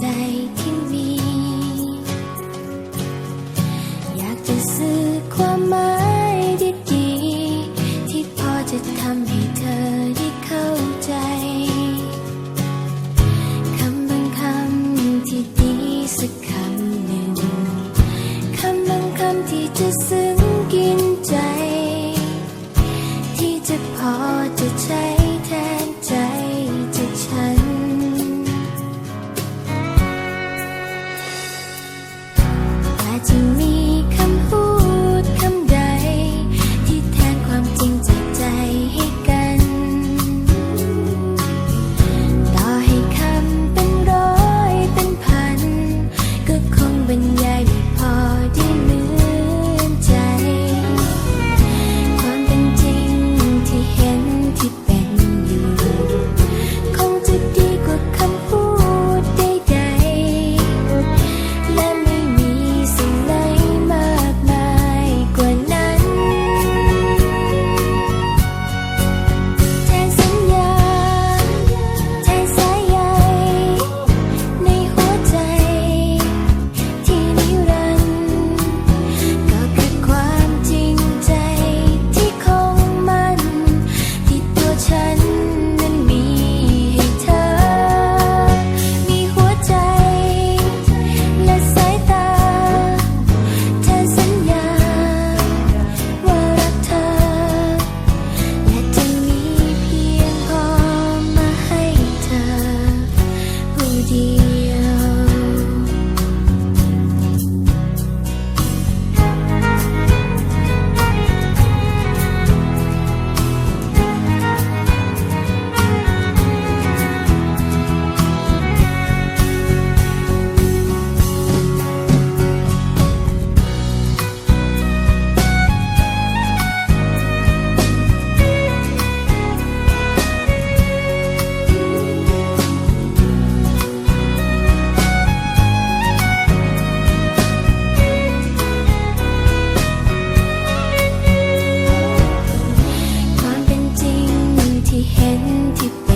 ใจที่อยากจะซื้อความหมายดีที่พอจะทำให้เธอได้เข้าใจ คำบางคำที่ดีสักคำหนึ่ง คำบางคำที่จะ เห็นที่เป็น